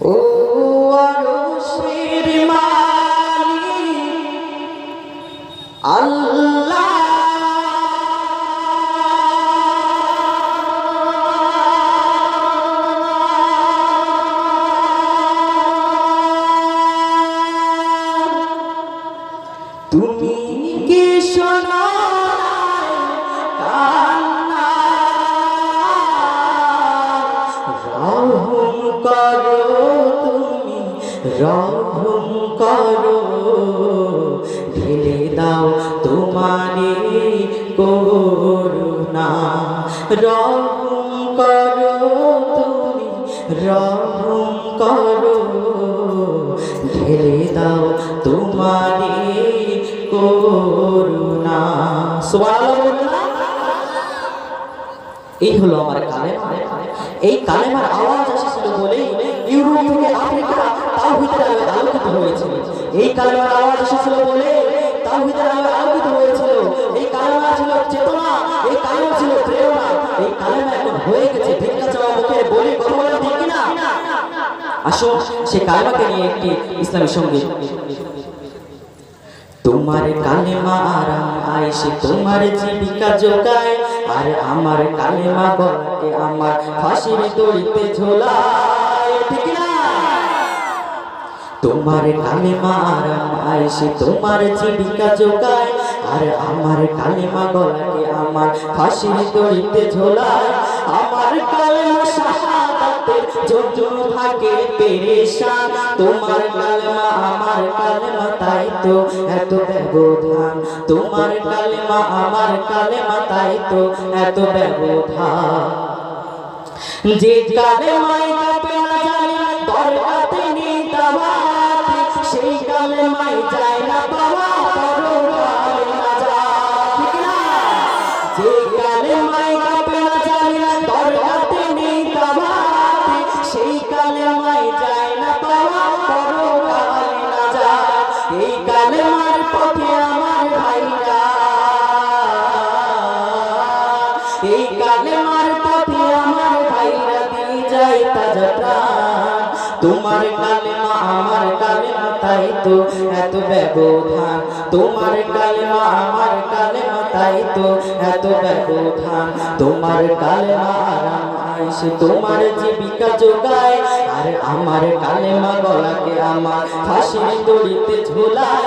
ও আরশের মালিক আল্লাহ। তুমি কি শোনো রহম করো, ঢেলে দাও তোমারে করুণা। রহম করো, তুমি রহম করো, ঢেলে দাও তোমারে করুণা। এই হলো আমার কালেমা। এই কালেমার আওয়াজ এসেছিল বলেই ইউরোপ থেকে আফ্রিকা তাওহীদের আলোয় আলোকিত হয়েছিল এই কালেমার আওয়াজ এসেছিল বলে তাওহীদের আলোয় আলোকিত হয়েছিল এই ছিল চেতনা, এই ছিল প্রেরণা। এই এখন হয়ে গেছে চাওয়া বলে কথা ঠিক আসো, সে কালেমাকে নিয়ে একটি ইসলামী সংগীত। তোমার কালেমা আরাম আইসে তোমার জীবিকা যোগায় আর আমার কালেমা গলাকে আমার ফাঁসির দড়িতে না তোমার কালেমা আরাম আইসে তোমার জীবিকা যোগায় আর আমার কালেমা গলাকে আমার ফাঁসির দড়িতে ঝোলায়। আমার কালেমা শাহাদাতের জন্য থাকে পেরেশান। যে না জানি দরকাতে কালেমার পথে আমার ভাইরা। এই কালেমার পথে আমার ভাইরা দিয়ে যায় তাজা প্রাণ। তোমার কালেমা, আমার কালেমা, তাই তো এত ব্যবধান। তোমার কালেমা, আমার কালেমা, তাই তো এত ব্যবধান। তোমার কালেমা আরাম আইসে তোমার জীবিকা যোগায় আর আমার কালেমা গলাকে আমার ফাঁসির দড়িতে ঝোলায়,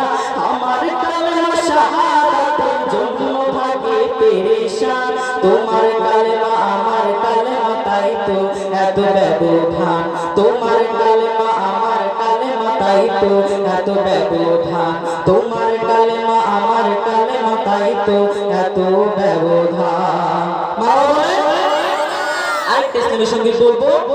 আমার কালেমা শাহাদাতের জন্য ভাগে পেরেশান। তোমার কালেমা আমার কালেমা তাই তো এত ব্যবধান। তোমার কালেমা আমার কালেমা তাই তো এত ব্যবধান। তোমার কালেমা আমার কালেমা তাই তো এত ব্যবধান। আরেকটা সংগীত বলব।